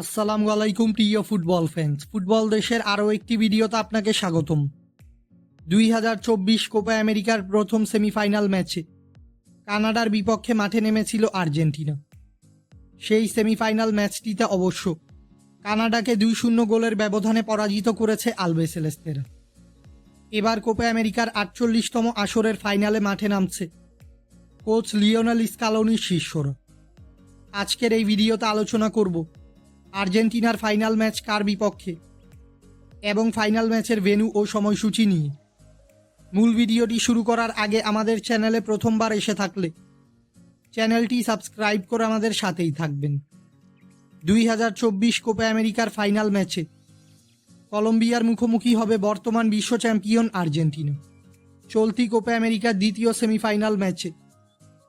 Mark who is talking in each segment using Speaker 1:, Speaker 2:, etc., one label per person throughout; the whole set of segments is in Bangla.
Speaker 1: আসসালামু আলাইকুম, প্রিয় ফুটবল ফ্যান্স। ফুটবল দেশের আরও একটি ভিডিওতে আপনাকে স্বাগতম। দুই হাজার চব্বিশ কোপা আমেরিকার প্রথম সেমিফাইনাল ম্যাচে কানাডার বিপক্ষে মাঠে নেমেছিল আর্জেন্টিনা। সেই সেমিফাইনাল ম্যাচটিতে অবশ্য কানাডাকে দুই শূন্য গোলের ব্যবধানে পরাজিত করেছে আলবেসেলেস্তেরা এবার কোপা আমেরিকার আটচল্লিশতম আসরের ফাইনালে মাঠে নামছে কোচ লিওনাল স্কালোনির শিষ্যরা। আজকের এই ভিডিওতে আলোচনা করব আর্জেন্টিনার ফাইনাল ম্যাচ কার বিপক্ষে? এবং ফাইনাল ম্যাচের ভেন্যু ও সময়সূচি নিয়ে। মূল ভিডিওটি শুরু করার আগে আমাদের চ্যানেলে প্রথমবার এসে থাকলে চ্যানেলটি সাবস্ক্রাইব করে আমাদের সাথেই থাকবেন। দুই হাজার চব্বিশ কোপা আমেরিকার ফাইনাল ম্যাচে কলম্বিয়ার মুখোমুখি হবে বর্তমান বিশ্ব চ্যাম্পিয়ন আর্জেন্টিনা। চলতি কোপা আমেরিকার দ্বিতীয় সেমিফাইনাল ম্যাচে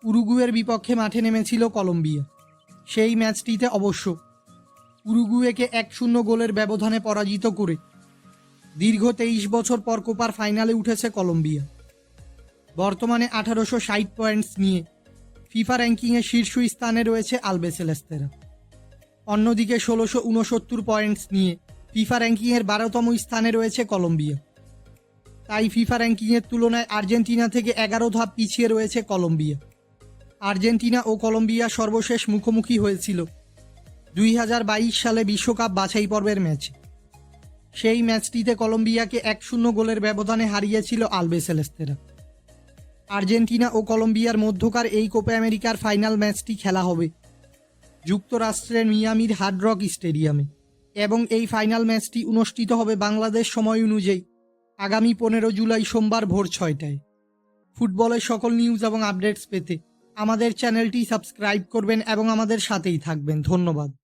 Speaker 1: উরুগুয়ের বিপক্ষে মাঠে নেমেছিল কলম্বিয়া। সেই ম্যাচটিতে অবশ্য উরুগুয়েকে এক শূন্য গোলের ব্যবধানে পরাজিত করে। দীর্ঘ তেইশ বছর পর কোপার ফাইনালে উঠেছে কলম্বিয়া। বর্তমানে আঠারোশো ষাট পয়েন্টস নিয়ে ফিফা র্যাঙ্কিংয়ে শীর্ষ স্থানে রয়েছে আলবেসেলেস্তেরা অন্যদিকে ষোলোশো উনসত্তর পয়েন্টস নিয়ে ফিফা র্যাঙ্কিংয়ের বারোতম স্থানে রয়েছে কলম্বিয়া। তাই ফিফা র্যাঙ্কিংয়ের তুলনায় আর্জেন্টিনা থেকে এগারো ধাপ পিছিয়ে রয়েছে কলম্বিয়া। আর্জেন্টিনা ও কলম্বিয়া সর্বশেষ মুখোমুখি হয়েছিল দুই হাজার বাইশ সালে বিশ্বকাপ বাছাই পর্বের ম্যাচে। সেই ম্যাচটিতে কলম্বিয়াকে এক শূন্য গোলের ব্যবধানে হারিয়েছিল আলবেসেলেস্তেরা আর্জেন্টিনা ও কলম্বিয়ার মধ্যকার এই কোপা আমেরিকার ফাইনাল ম্যাচটি খেলা হবে যুক্তরাষ্ট্রের মিয়ামির হার্ড রক স্টেডিয়ামে এবং এই ফাইনাল ম্যাচটি অনুষ্ঠিত হবে বাংলাদেশ সময় অনুযায়ী আগামী পনেরো জুলাই সোমবার ভোর ছয়টায়। ফুটবলের সকল নিউজ এবং আপডেটস পেতে আমাদের চ্যানেলটি সাবস্ক্রাইব করবেন এবং আমাদের সাথেই থাকবেন। ধন্যবাদ।